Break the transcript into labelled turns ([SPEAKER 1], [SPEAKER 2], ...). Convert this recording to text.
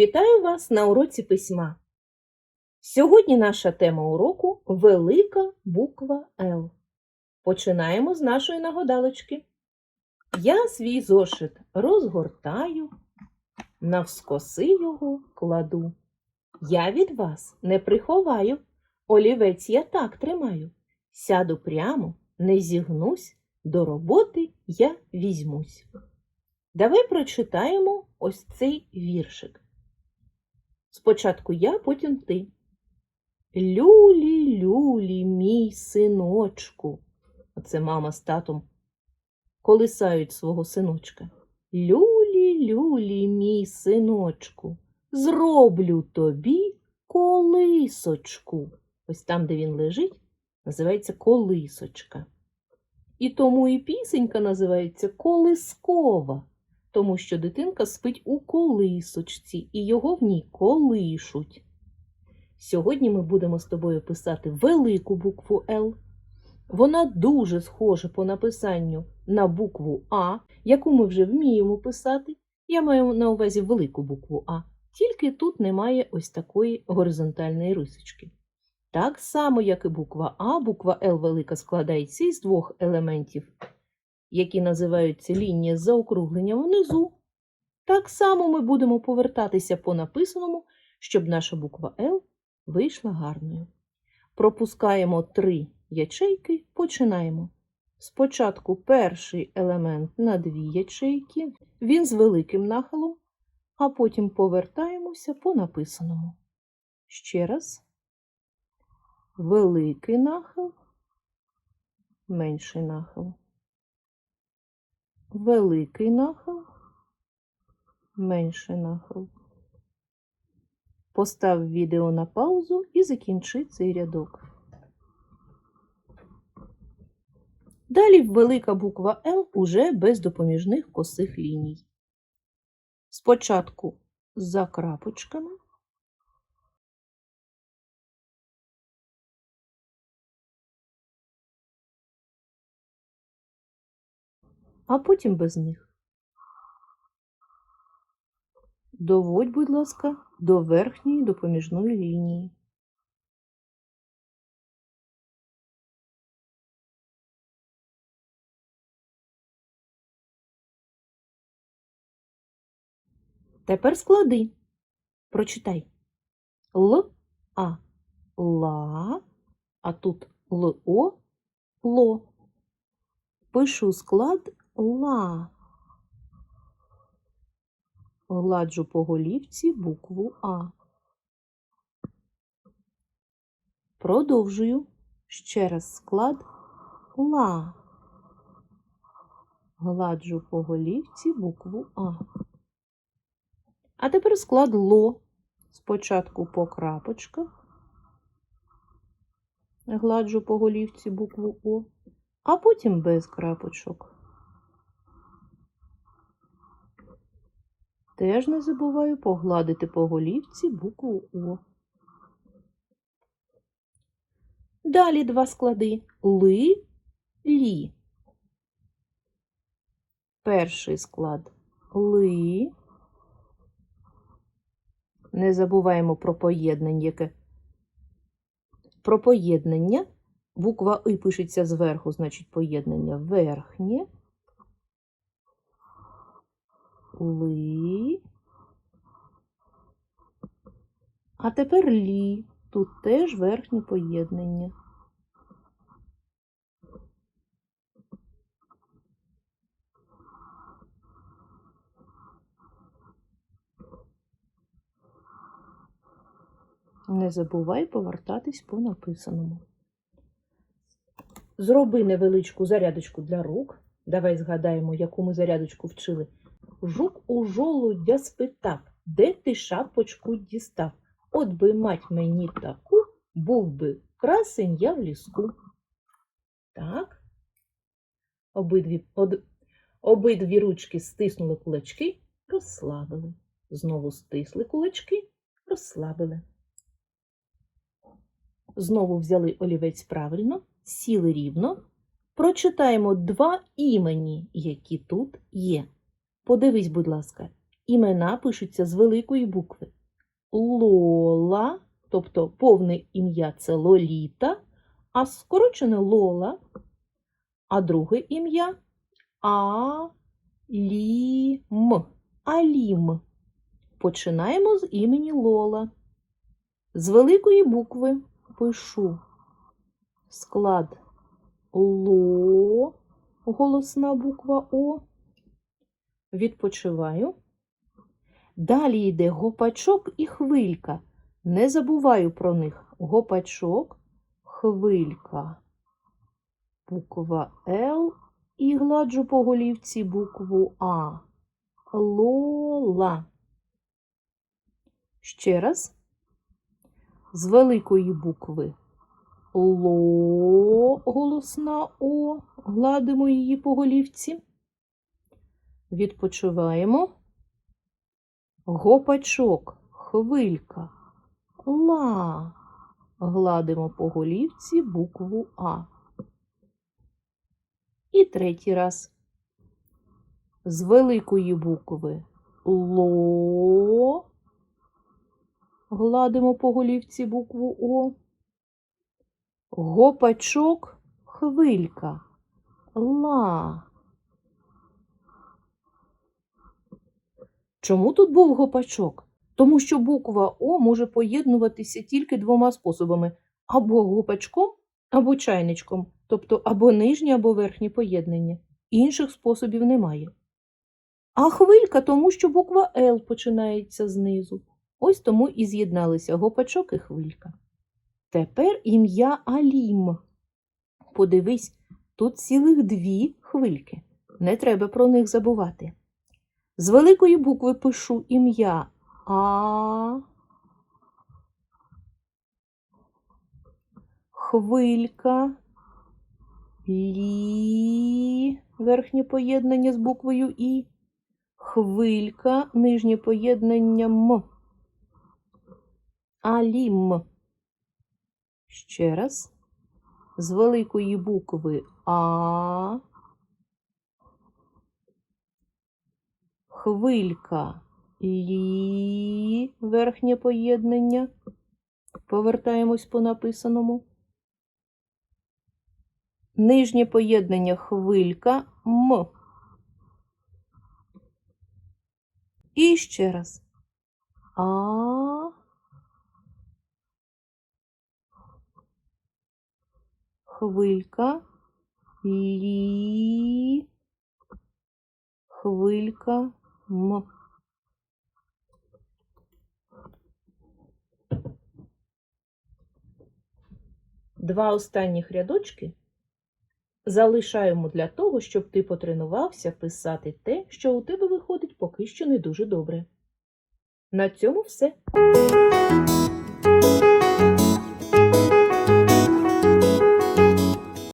[SPEAKER 1] Вітаю вас на уроці письма. Сьогодні наша тема уроку велика буква Л. Починаємо з нашої нагодалочки. Я свій зошит розгортаю, навскоси його кладу. Я від вас не приховаю, олівець я так тримаю. Сяду прямо, не зігнусь, до роботи я візьмусь. Давай прочитаємо ось цей віршик. Спочатку я, потім ти. Люлі, люлі, мій синочку. Оце мама з татом колисають свого синочка. Люлі, люлі, мій синочку, зроблю тобі колисочку. Ось там, де він лежить, називається колисочка. І тому і пісенька називається колискова тому що дитинка спить у колисочці і його в ній колишуть. Сьогодні ми будемо з тобою писати велику букву Л. Вона дуже схожа по написанню на букву А, яку ми вже вміємо писати. Я маю на увазі велику букву А, тільки тут немає ось такої горизонтальної рисочки. Так само, як і буква А, буква Л велика складається із двох елементів які називаються лінія з заокругленням внизу. Так само ми будемо повертатися по написаному, щоб наша буква Л вийшла гарною. Пропускаємо три ячейки, починаємо. Спочатку перший елемент на дві ячейки, він з великим нахилом, а потім повертаємося по написаному. Ще раз. Великий нахил, менший нахил великий нахил, менший нахил. Постав відео на паузу і закінчи цей рядок. Далі велика буква Л уже без допоміжних косих ліній. Спочатку за крапочками, а потім без них. Доводь, будь ласка, до верхньої допоміжної лінії. Тепер склади. Прочитай. Л, А, ла, а тут Л, О, ло. Пишу склад ла. Гладжу по голівці букву А. Продовжую ще раз склад ла. Гладжу по голівці букву А. А тепер склад ло. Спочатку по крапочках. Гладжу по голівці букву О, а потім без крапочок. Теж не забуваю погладити по голівці букву О. Далі два склади ли, лі. Перший склад ли. Не забуваємо про поєднання, яке про поєднання. Буква И пишеться зверху, значить поєднання верхнє ли. А тепер лі. Тут теж верхнє поєднання. Не забувай повертатись по написаному. Зроби невеличку зарядочку для рук. Давай згадаємо, яку ми зарядочку вчили. Жук у жолудя спитав, де ти шапочку дістав? От би мать мені таку, був би красень я в ліску. Так. Обидві, од, обидві ручки стиснули кулачки, розслабили. Знову стисли кулачки, розслабили. Знову взяли олівець правильно, сіли рівно. Прочитаємо два імені, які тут є. Подивись, будь ласка, імена пишуться з великої букви. Лола, тобто повне ім'я це Лоліта, а скорочене Лола, а друге ім'я Алім. Алім. Починаємо з імені Лола. З великої букви пишу склад Ло, голосна буква О. Відпочиваю. Далі йде гопачок і хвилька. Не забуваю про них. Гопачок, хвилька, буква Л і гладжу по голівці букву А. Лола. Ще раз. З великої букви Ло, голосна О, гладимо її по голівці. Відпочиваємо. Гопачок, хвилька, ла. Гладимо по голівці букву А. І третій раз. З великої букви Ло. Гладимо по голівці букву О. Гопачок, хвилька, ла. Чому тут був гопачок? Тому що буква О може поєднуватися тільки двома способами: або гопачком, або чайничком, тобто або нижнє, або верхнє поєднання. Інших способів немає. А хвилька тому, що буква Л починається знизу. Ось тому і з'єдналися гопачок і хвилька. Тепер ім'я Алім. Подивись, тут цілих дві хвильки. Не треба про них забувати. З великої букви пишу ім'я А. Хвилька. Лі. Верхнє поєднання з буквою І. Хвилька. Нижнє поєднання М. Алім. Ще раз. З великої букви А. Хвилька Лі. Верхнє поєднання. Повертаємось по написаному. Нижнє поєднання хвилька М. І ще раз. А. Хвилька. Лі. Хвилька. М. Два останніх рядочки залишаємо для того, щоб ти потренувався писати те, що у тебе виходить поки що не дуже добре. На цьому все.